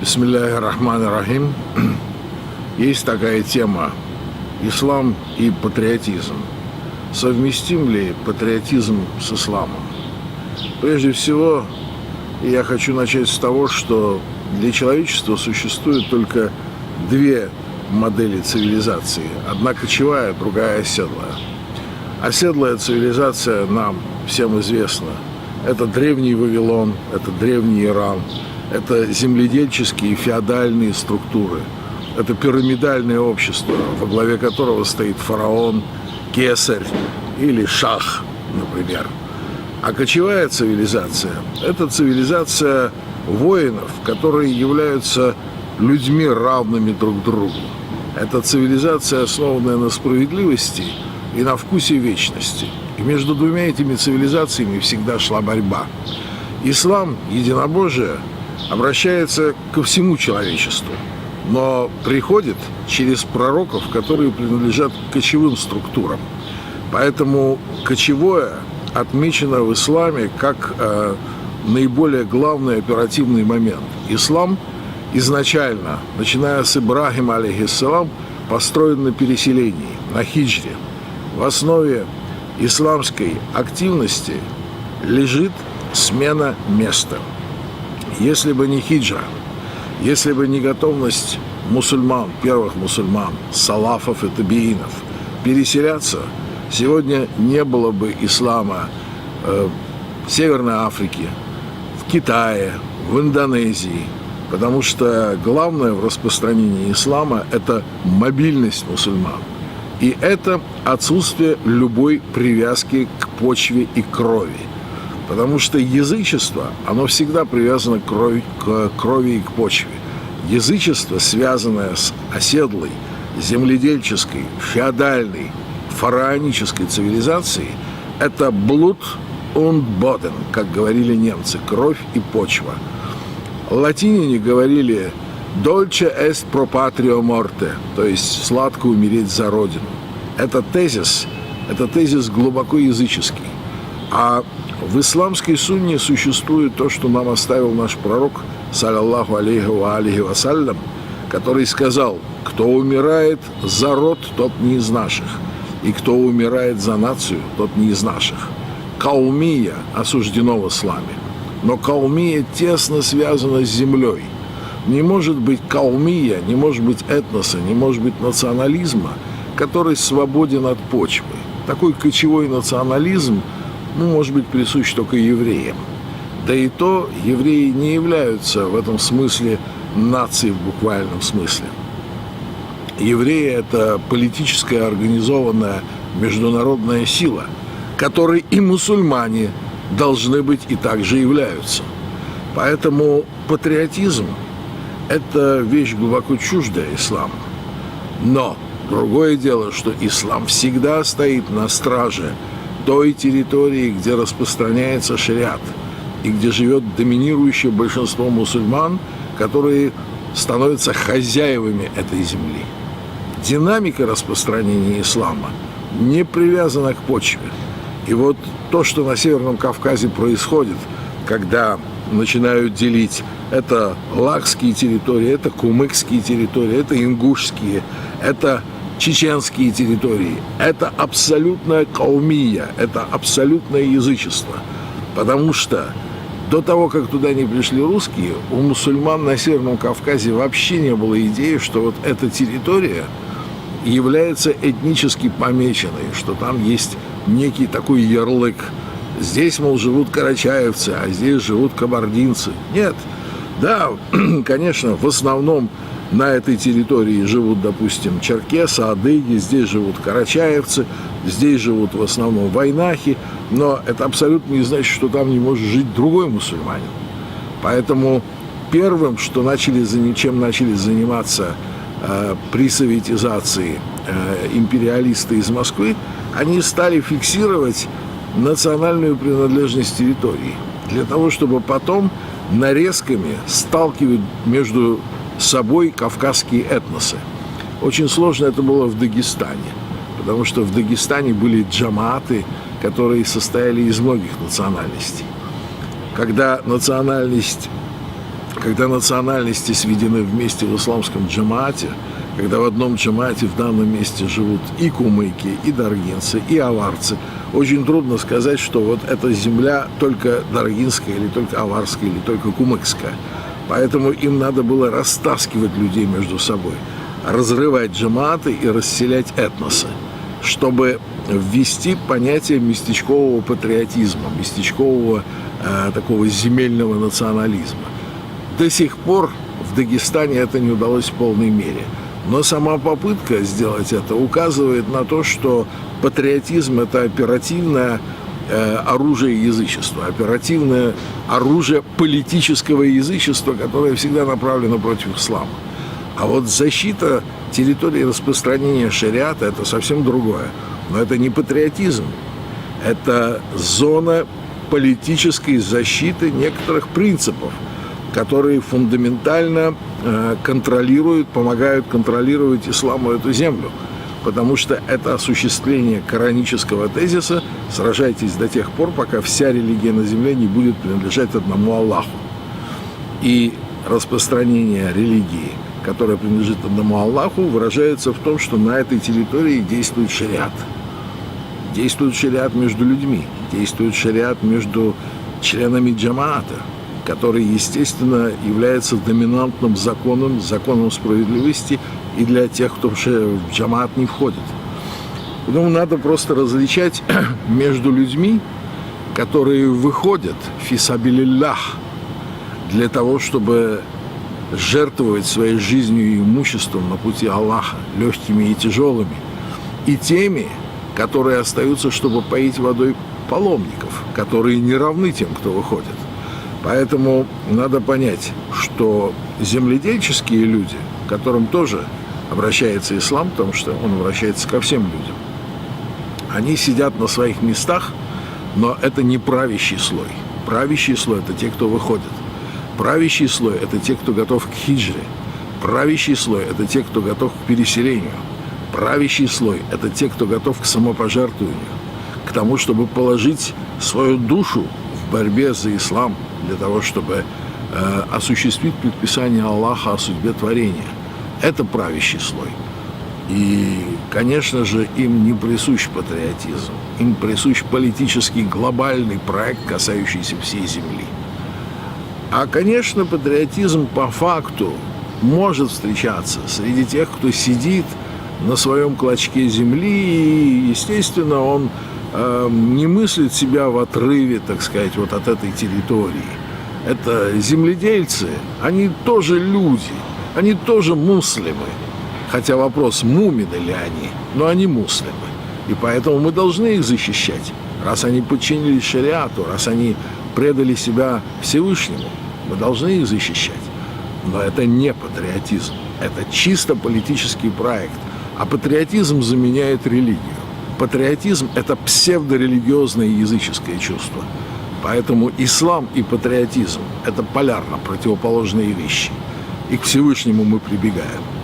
Бисмилляхи рахман рахим. Есть такая тема ислам и патриотизм. Совместим ли патриотизм с исламом? Прежде всего, я хочу начать с того, что для человечества существует только две модели цивилизации. Одна кочевая, другая оседлая. Оседлая цивилизация нам всем известна. Это древний Вавилон, это древний Иран, это земледельческие феодальные структуры, это пирамидальное общество, во главе которого стоит фараон, кесарь или шах, например. А кочевая цивилизация – это цивилизация воинов, которые являются людьми, равными друг другу. Это цивилизация, основанная на справедливости и на вкусе вечности. И между двумя этими цивилизациями всегда шла борьба. Ислам, единобожие, обращается ко всему человечеству, но приходит через пророков, которые принадлежат кочевым структурам. Поэтому кочевое отмечено в исламе как э, наиболее главный оперативный момент. Ислам изначально, начиная с Ибрахима, алейхиссалам, построен на переселении, на хиджре. В основе исламской активности лежит смена места. Если бы не хиджра, если бы не готовность мусульман, первых мусульман, салафов и табиинов переселяться, сегодня не было бы ислама э, в Северной Африке, в Китае, в Индонезии, потому что главное в распространении ислама – это мобильность мусульман. И это отсутствие любой привязки к почве и крови. Потому что язычество, оно всегда привязано к крови, к крови и к почве. Язычество, связанное с оседлой, земледельческой, феодальной, фараонической цивилизацией, это блуд und боден, как говорили немцы, кровь и почва. Латиняне говорили «Дольче est pro patrio morte», то есть «сладко умереть за родину». Это тезис, это тезис глубоко языческий. А в исламской сунне существует то, что нам оставил наш пророк, саллаллаху алейхи ва алейхи вассалям, который сказал, кто умирает за род, тот не из наших, и кто умирает за нацию, тот не из наших. Каумия осуждено в исламе, но каумия тесно связана с землей. Не может быть каумия, не может быть этноса, не может быть национализма, который свободен от почвы. Такой кочевой национализм – ну, может быть, присущ только евреям. Да и то евреи не являются в этом смысле нацией в буквальном смысле. Евреи – это политическая организованная международная сила, которой и мусульмане должны быть и также являются. Поэтому патриотизм – это вещь глубоко чуждая исламу. Но другое дело, что ислам всегда стоит на страже – той территории, где распространяется шариат и где живет доминирующее большинство мусульман, которые становятся хозяевами этой земли. Динамика распространения ислама не привязана к почве. И вот то, что на Северном Кавказе происходит, когда начинают делить это лакские территории, это кумыкские территории, это ингушские, это чеченские территории. Это абсолютная каумия, это абсолютное язычество. Потому что до того, как туда не пришли русские, у мусульман на Северном Кавказе вообще не было идеи, что вот эта территория является этнически помеченной, что там есть некий такой ярлык. Здесь, мол, живут карачаевцы, а здесь живут кабардинцы. Нет. Да, конечно, в основном на этой территории живут, допустим, черкесы, адыги, здесь живут карачаевцы, здесь живут в основном войнахи, но это абсолютно не значит, что там не может жить другой мусульманин. Поэтому первым, что начали, чем начали заниматься э, при советизации э, империалисты из Москвы, они стали фиксировать национальную принадлежность территории для того, чтобы потом нарезками сталкивать между собой кавказские этносы. Очень сложно это было в Дагестане, потому что в Дагестане были джаматы, которые состояли из многих национальностей. Когда национальность когда национальности сведены вместе в исламском джамаате, когда в одном джамаате в данном месте живут и кумыки, и даргинцы, и аварцы, очень трудно сказать, что вот эта земля только даргинская, или только аварская, или только кумыкская. Поэтому им надо было растаскивать людей между собой, разрывать джамааты и расселять этносы, чтобы ввести понятие местечкового патриотизма, местечкового э, такого земельного национализма. До сих пор в Дагестане это не удалось в полной мере. Но сама попытка сделать это указывает на то, что патриотизм – это оперативное э, оружие язычества, оперативное оружие политического язычества, которое всегда направлено против ислама. А вот защита территории распространения шариата – это совсем другое. Но это не патриотизм, это зона политической защиты некоторых принципов, которые фундаментально э, контролируют, помогают контролировать исламу эту землю. Потому что это осуществление коранического тезиса. «сражайтесь до тех пор, пока вся религия на земле не будет принадлежать одному Аллаху». И распространение религии, которая принадлежит одному Аллаху, выражается в том, что на этой территории действует шариат – Действует шариат между людьми, действует шариат между членами джамаата, который, естественно, является доминантным законом, законом справедливости и для тех, кто в джамаат не входит. Поэтому надо просто различать между людьми, которые выходят фисабилиллах для того, чтобы жертвовать своей жизнью и имуществом на пути Аллаха, легкими и тяжелыми, и теми, которые остаются, чтобы поить водой паломников, которые не равны тем, кто выходит. Поэтому надо понять, что земледельческие люди, к которым тоже обращается ислам, потому что он обращается ко всем людям, они сидят на своих местах, но это не правящий слой. Правящий слой – это те, кто выходит. Правящий слой – это те, кто готов к хиджре. Правящий слой – это те, кто готов к переселению – правящий слой – это те, кто готов к самопожертвованию, к тому, чтобы положить свою душу в борьбе за ислам для того, чтобы э, осуществить предписание Аллаха о судьбе творения. Это правящий слой. И, конечно же, им не присущ патриотизм, им присущ политический глобальный проект, касающийся всей земли. А, конечно, патриотизм по факту может встречаться среди тех, кто сидит – на своем клочке земли, и, естественно, он э, не мыслит себя в отрыве, так сказать, вот от этой территории. Это земледельцы, они тоже люди, они тоже муслимы. Хотя вопрос, мумины ли они, но они муслимы. И поэтому мы должны их защищать. Раз они подчинились шариату, раз они предали себя Всевышнему, мы должны их защищать. Но это не патриотизм, это чисто политический проект – а патриотизм заменяет религию. Патриотизм – это псевдорелигиозное языческое чувство. Поэтому ислам и патриотизм – это полярно противоположные вещи. И к Всевышнему мы прибегаем.